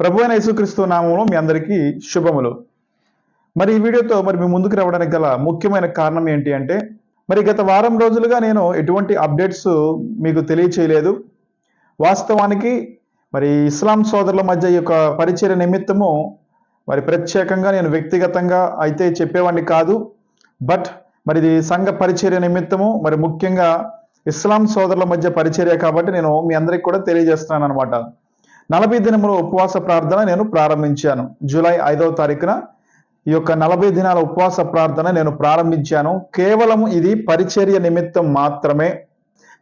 ప్రభు అయిన యేసుక్రీస్తు నామంలో మీ అందరికీ శుభములు. మరి ఈ వీడియోతో మరి మీ ముందుకు రావడానికి గల ముఖ్యమైన కారణం ఏంటి అంటే మరి గత వారం రోజులుగా నేను ఎటువంటి అప్డేట్స్ మీకు తెలియచేయలేదు. వాస్తవానికి మరి ఇస్లాం సోదరుల మధ్య ఈ యొక్క పరిచయ నిమిత్తము మరి ప్రత్యేకంగా నేను వ్యక్తిగతంగా అయితే చెప్పేవాడిని కాదు. బట్ మరి ఇది సంఘ పరిచర్య నిమిత్తము మరి ముఖ్యంగా ఇస్లాం సోదరుల మధ్య పరిచర్య కాబట్టి నేను మీ అందరికి కూడా తెలియజేస్తున్నాను అనమాట నలభై దినముల ఉపవాస ప్రార్థన నేను ప్రారంభించాను. జూలై ఐదవ తారీఖున ఈ యొక్క నలభై దినాల ఉపవాస ప్రార్థన నేను ప్రారంభించాను. కేవలం ఇది పరిచర్య నిమిత్తం మాత్రమే.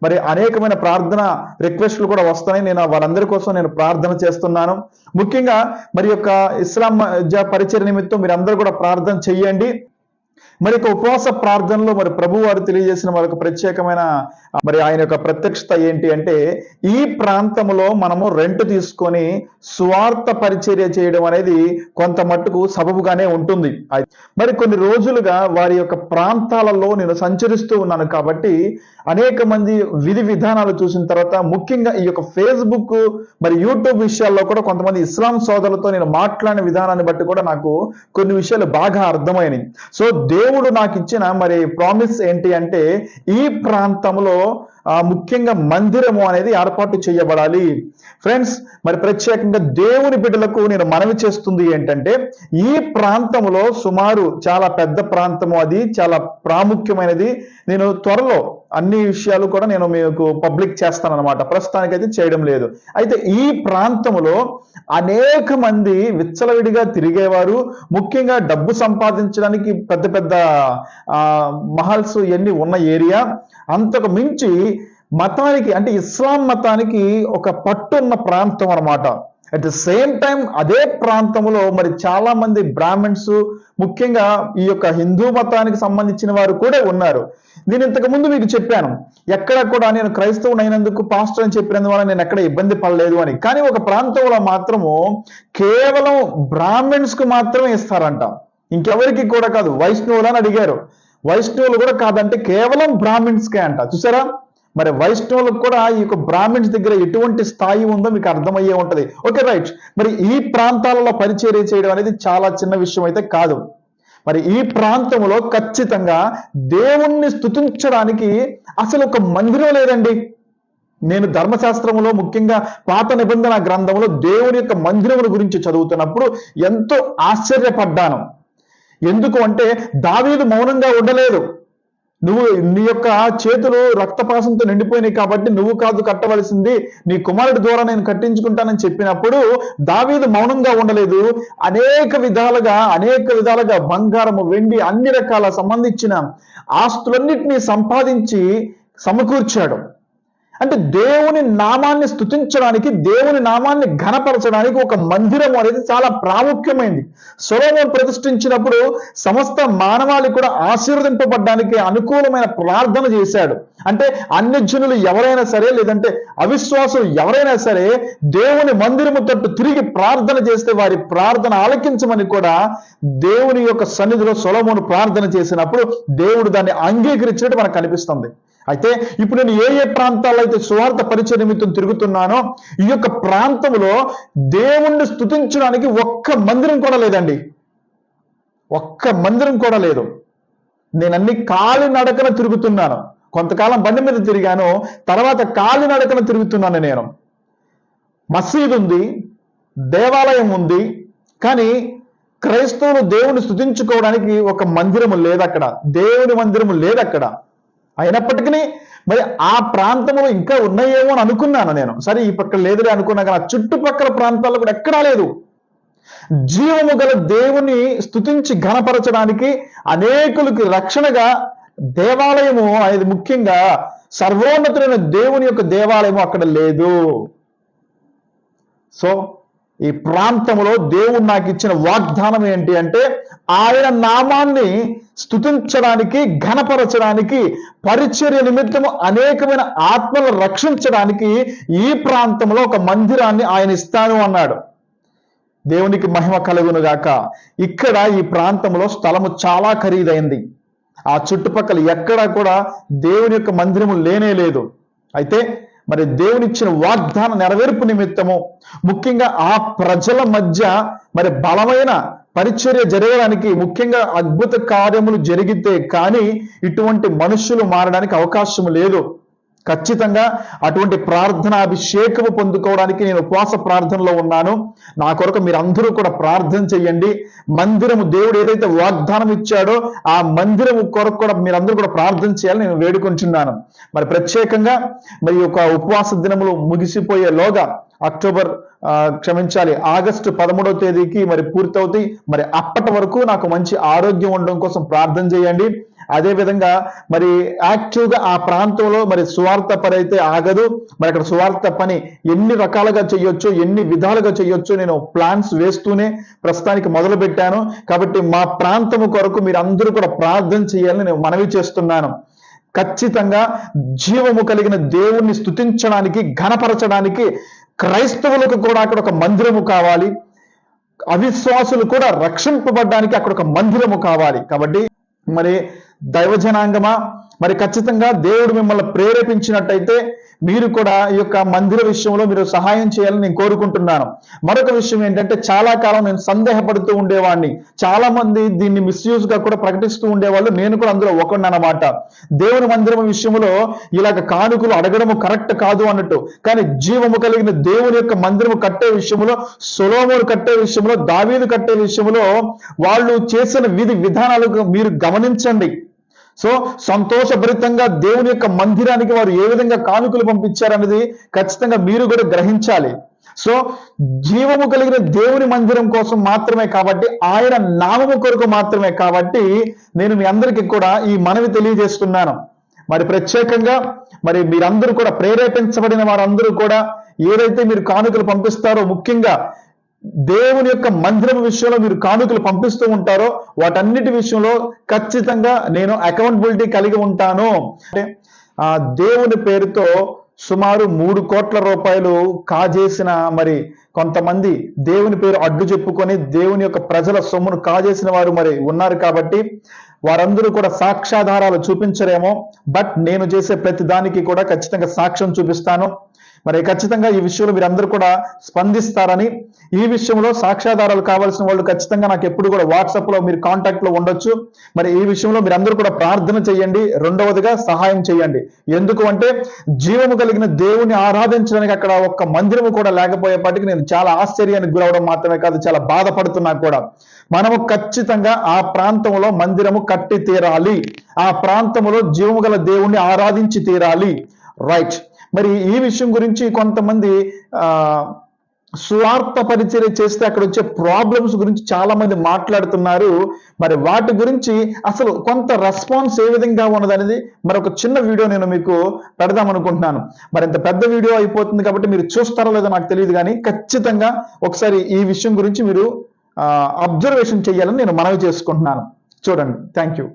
మరి అనేకమైన ప్రార్థన రిక్వెస్ట్లు కూడా వస్తాయి నేను వారందరి కోసం నేను ప్రార్థన చేస్తున్నాను. ముఖ్యంగా మరి యొక్క ఇస్లాం పరిచయ నిమిత్తం మీరు అందరూ కూడా ప్రార్థన చెయ్యండి. మరి యొక్క ఉపవాస ప్రార్థనలో మరి ప్రభు వారు తెలియజేసిన మరొక ప్రత్యేకమైన మరి ఆయన యొక్క ప్రత్యక్షత ఏంటి అంటే ఈ ప్రాంతంలో మనము రెంట్ తీసుకొని స్వార్థ పరిచర్య చేయడం అనేది కొంత మట్టుకు సబబుగానే ఉంటుంది. మరి కొన్ని రోజులుగా వారి యొక్క ప్రాంతాలలో నేను సంచరిస్తూ ఉన్నాను కాబట్టి అనేక మంది విధి విధానాలు చూసిన తర్వాత ముఖ్యంగా ఈ యొక్క ఫేస్బుక్ మరి యూట్యూబ్ విషయాల్లో కూడా కొంతమంది ఇస్లాం సోదరులతో నేను మాట్లాడిన విధానాన్ని బట్టి కూడా నాకు కొన్ని విషయాలు బాగా అర్థమైనవి సో దేవుడు నాకు ఇచ్చిన మరి ప్రామిస్ ఏంటి అంటే ఈ ప్రాంతంలో ముఖ్యంగా మందిరము అనేది ఏర్పాటు చేయబడాలి. ఫ్రెండ్స్ మరి ప్రత్యేకంగా దేవుని బిడ్డలకు నేను మనవి చేస్తుంది ఏంటంటే ఈ ప్రాంతంలో సుమారు చాలా పెద్ద ప్రాంతము అది చాలా ప్రాముఖ్యమైనది. నేను త్వరలో అన్ని విషయాలు కూడా నేను మీకు పబ్లిక్ చేస్తాను అనమాట ప్రస్తుతానికి అయితే చేయడం లేదు. అయితే ఈ ప్రాంతంలో అనేక మంది విచ్చలవిడిగా తిరిగేవారు. ముఖ్యంగా డబ్బు సంపాదించడానికి పెద్ద పెద్ద మహల్స్ ఇవన్నీ ఉన్న ఏరియా. అంతకు మించి మతానికి అంటే ఇస్లాం మతానికి ఒక పట్టున్న ప్రాంతం అన్నమాట. అట్ ద సేమ్ టైం అదే ప్రాంతంలో మరి చాలా మంది బ్రాహ్మణ్స్ ముఖ్యంగా ఈ యొక్క హిందూ మతానికి సంబంధించిన వారు కూడా ఉన్నారు. నేను ఇంతకు ముందు మీకు చెప్పాను ఎక్కడ కూడా నేను క్రైస్తవుడు అయినందుకు పాస్టర్ అని చెప్పినందువల్ల నేను ఎక్కడ ఇబ్బంది పడలేదు అని. కానీ ఒక ప్రాంతంలో మాత్రము కేవలం బ్రాహ్మణ్స్కు మాత్రమే ఇస్తారంట. ఇంకెవరికి కూడా కాదు వైష్ణవులు అని అడిగారు. వైష్ణవులు కూడా కాదంటే కేవలం బ్రాహ్మిన్స్కే అంట. చూసారా? మరి వైష్ణవులకు కూడా ఈ యొక్క బ్రాహ్మిన్స్ దగ్గర ఎటువంటి స్థాయి ఉందో మీకు అర్థమయ్యే ఉంటది. ఓకే రైట్ మరి ఈ ప్రాంతాలలో పరిచర్య చేయడం అనేది చాలా చిన్న విషయం అయితే కాదు. మరి ఈ ప్రాంతంలో ఖచ్చితంగా దేవుణ్ణి స్థుతించడానికి అసలు ఒక మందిరం లేదండి. నేను ధర్మశాస్త్రంలో ముఖ్యంగా పాత నిబంధన గ్రంథంలో దేవుని యొక్క మందిరముల గురించి చదువుతున్నప్పుడు ఎంతో ఆశ్చర్యపడ్డాను. ఎందుకు అంటే దావీదు మౌనంగా ఉండలేదు. నువ్వు నీ యొక్క చేతులు రక్తపాసంతో నిండిపోయినాయి కాబట్టి నువ్వు కాదు కట్టవలసింది. నీ కుమారుడి ద్వారా నేను కట్టించుకుంటానని చెప్పినప్పుడు దావీదు మౌనంగా ఉండలేదు. అనేక విధాలుగా అనేక విధాలుగా బంగారము వెండి అన్ని రకాల సంబంధించిన ఆస్తులన్నింటినీ సంపాదించి సమకూర్చాడు. అంటే దేవుని నామాన్ని స్థుతించడానికి దేవుని నామాన్ని ఘనపరచడానికి ఒక మందిరం అనేది చాలా ప్రాముఖ్యమైంది. సొలోమోన్ ప్రతిష్ఠించినప్పుడు సమస్త మానవాళి కూడా ఆశీర్వదింపబడ్డానికి అనుకూలమైన ప్రార్థన చేశాడు. అంటే అన్ని జనులు ఎవరైనా సరే లేదంటే అవిశ్వాసులు ఎవరైనా సరే దేవుని మందిరము తట్టు తిరిగి ప్రార్థన చేస్తే వారి ప్రార్థన ఆలకించమని కూడా దేవుని యొక్క సన్నిధిలో సొలమును ప్రార్థన చేసినప్పుడు దేవుడు దాన్ని అంగీకరించినట్టు మనకు కనిపిస్తుంది. అయితే ఇప్పుడు నేను ఏ ఏ ప్రాంతాల్లో అయితే సువార్త పరిచయ నిమిత్తం తిరుగుతున్నానో ఈ యొక్క ప్రాంతంలో దేవుణ్ణి స్థుతించడానికి ఒక్క మందిరం కూడా లేదండి. ఒక్క మందిరం కూడా లేదు. నేను అన్ని కాలి నడకన తిరుగుతున్నాను. కొంతకాలం బండి మీద తిరిగాను తర్వాత కాలి నడకన తిరుగుతున్నాను నేను. మసీదు ఉంది దేవాలయం ఉంది కానీ క్రైస్తవులు దేవుని స్థుతించుకోవడానికి ఒక మందిరము లేదు అక్కడ దేవుని మందిరము లేదు అక్కడ అయినప్పటికీ మరి ఆ ప్రాంతంలో ఇంకా ఉన్నాయేమో అని అనుకున్నాను నేను. సరే ఈ పక్కన లేదులే అనుకున్నా కానీ ఆ చుట్టుపక్కల ప్రాంతాల్లో కూడా ఎక్కడా లేదు. జీవము గల దేవుని స్థుతించి ఘనపరచడానికి అనేకులకి రక్షణగా దేవాలయము అనేది ముఖ్యంగా సర్వోన్నతులైన దేవుని యొక్క దేవాలయము అక్కడ లేదు. సో ఈ ప్రాంతంలో దేవుడు నాకు ఇచ్చిన వాగ్దానం ఏంటి అంటే ఆయన నామాన్ని స్థుతించడానికి ఘనపరచడానికి పరిచర్య నిమిత్తము అనేకమైన ఆత్మలను రక్షించడానికి ఈ ప్రాంతంలో ఒక మందిరాన్ని ఆయన ఇస్తాను అన్నాడు. దేవునికి మహిమ కలుగును గాక. ఇక్కడ ఈ ప్రాంతంలో స్థలము చాలా ఖరీదైంది. ఆ చుట్టుపక్కల ఎక్కడా కూడా దేవుని యొక్క మందిరము లేనే లేదు. అయితే మరి దేవునిచ్చిన వాగ్దాన నెరవేర్పు నిమిత్తము ముఖ్యంగా ఆ ప్రజల మధ్య మరి బలమైన పరిచర్య జరగడానికి ముఖ్యంగా అద్భుత కార్యములు జరిగితే కానీ ఇటువంటి మనుషులు మారడానికి అవకాశం లేదు. ఖచ్చితంగా అటువంటి ప్రార్థన అభిషేకము పొందుకోవడానికి నేను ఉపవాస ప్రార్థనలో ఉన్నాను. నా కొరకు మీరు అందరూ కూడా ప్రార్థన చేయండి. మందిరము దేవుడు ఏదైతే వాగ్దానం ఇచ్చాడో ఆ మందిరము కొరకు కూడా మీరందరూ కూడా ప్రార్థన చేయాలని నేను వేడుకుంటున్నాను మరి ప్రత్యేకంగా మరి ఒక ఉపవాస దినములు ముగిసిపోయేలోగా అక్టోబర్ ఆ, క్షమించాలి ఆగస్టు పదమూడవ తేదీకి మరి పూర్తవుతాయి. మరి అప్పటి వరకు నాకు మంచి ఆరోగ్యం ఉండడం కోసం ప్రార్థన చేయండి. అదేవిధంగా మరి యాక్టివ్గా ఆ ప్రాంతంలో మరి సువార్త పని అయితే ఆగదు. మరి అక్కడ సువార్త పని ఎన్ని రకాలుగా చేయొచ్చు ఎన్ని విధాలుగా చేయొచ్చు నేను ప్లాన్స్ వేస్తూనే ప్రస్తుతానికి మొదలు పెట్టాను కాబట్టి మా ప్రాంతము కొరకు మీరు అందరూ కూడా ప్రార్థన చేయాలని నేను మనవి చేస్తున్నాను. ఖచ్చితంగా జీవము కలిగిన దేవుణ్ణి స్థుతించడానికి ఘనపరచడానికి క్రైస్తవులకు కూడా అక్కడ ఒక మందిరము కావాలి. అవిశ్వాసులు కూడా రక్షింపబడ్డానికి అక్కడ ఒక మందిరము కావాలి. కాబట్టి మరి దైవజనాంగమా? మరి ఖచ్చితంగా దేవుడు మిమ్మల్ని ప్రేరేపించినట్టయితే మీరు కూడా ఈ యొక్క మందిర విషయంలో మీరు సహాయం చేయాలని నేను కోరుకుంటున్నాను. మరొక విషయం ఏంటంటే చాలా కాలం నేను సందేహపడుతూ ఉండేవాడిని చాలా మంది దీన్ని మిస్యూజ్గా కూడా ప్రకటిస్తూ ఉండేవాళ్ళు. నేను కూడా అందులో ఒకడిని అన్నమాట. దేవుని మందిరం విషయంలో ఇలాగ కానుకలు అడగడము కరెక్ట్ కాదు అన్నట్టు. కానీ జీవము కలిగిన దేవుని యొక్క మందిరము కట్టే విషయంలో సొలోమోను కట్టే విషయంలో దావీదు కట్టే విషయంలో వాళ్ళు చేసిన విధి విధానాలు మీరు గమనించండి. సో సంతోషభరితంగా దేవుని యొక్క మందిరానికి వారు ఏ విధంగా కానుకలు పంపించారనేది ఖచ్చితంగా మీరు కూడా గ్రహించాలి. సో జీవము కలిగిన దేవుని మందిరం కోసం మాత్రమే కాబట్టి ఆయన నామము కొరకు మాత్రమే కాబట్టి నేను మీ అందరికీ కూడా ఈ మనవి తెలియజేస్తున్నాను. మరి ప్రత్యేకంగా మరి మీరందరూ కూడా ప్రేరేపించబడిన వారందరూ కూడా ఏదైతే మీరు కానుకలు పంపిస్తారో ముఖ్యంగా దేవుని యొక్క మందిరం విషయంలో మీరు కానుకలు పంపిస్తూ ఉంటారో వాటన్నిటి విషయంలో ఖచ్చితంగా నేను అకౌంటబిలిటీ కలిగి ఉంటాను. అంటే ఆ దేవుని పేరుతో సుమారు మూడు కోట్ల రూపాయలు కాజేసిన మరి కొంతమంది దేవుని పేరు అడ్డు చెప్పుకొని దేవుని యొక్క ప్రజల సొమ్మును కాజేసిన వారు మరి ఉన్నారు కాబట్టి వారందరూ కూడా సాక్ష్యాధారాలు చూపించరేమో. బట్ నేను చేసే ప్రతి దానికి కూడా ఖచ్చితంగా సాక్ష్యం చూపిస్తాను. మరి ఖచ్చితంగా ఈ విషయంలో మీరందరూ కూడా స్పందిస్తారని ఈ విషయంలో సాక్ష్యాధారాలు కావాల్సిన వాళ్ళు ఖచ్చితంగా నాకు ఎప్పుడు కూడా వాట్సాప్లో మీరు కాంటాక్ట్లో ఉండొచ్చు. మరి ఈ విషయంలో మీరందరూ కూడా ప్రార్థన చేయండి. రెండవదిగా సహాయం చేయండి. ఎందుకు అంటే జీవము కలిగిన దేవుని ఆరాధించడానికి అక్కడ ఒక్క మందిరము కూడా లేకపోయేపాటికి నేను చాలా ఆశ్చర్యానికి గురవడం మాత్రమే కాదు చాలా బాధపడుతున్నా కూడా. మనము ఖచ్చితంగా ఆ ప్రాంతంలో మందిరము కట్టి తీరాలి. ఆ ప్రాంతంలో జీవము గల దేవుణ్ణి ఆరాధించి తీరాలి. రైట్. మరి ఈ విషయం గురించి కొంతమంది ఆ స్వార్థ పరిచర్య చేస్తే అక్కడ వచ్చే ప్రాబ్లమ్స్ గురించి చాలా మంది మాట్లాడుతున్నారు. మరి వాటి గురించి అసలు కొంత రెస్పాన్స్ ఏ విధంగా ఉన్నదనేది మరి ఒక చిన్న వీడియో నేను మీకు పెడదాం అనుకుంటున్నాను. మరి ఇంత పెద్ద వీడియో అయిపోతుంది కాబట్టి మీరు చూస్తారో లేదో నాకు తెలియదు కానీ ఖచ్చితంగా ఒకసారి ఈ విషయం గురించి మీరు అబ్జర్వేషన్ చేయాలని నేను మనవి చేసుకుంటున్నాను. చూడండి. Thank you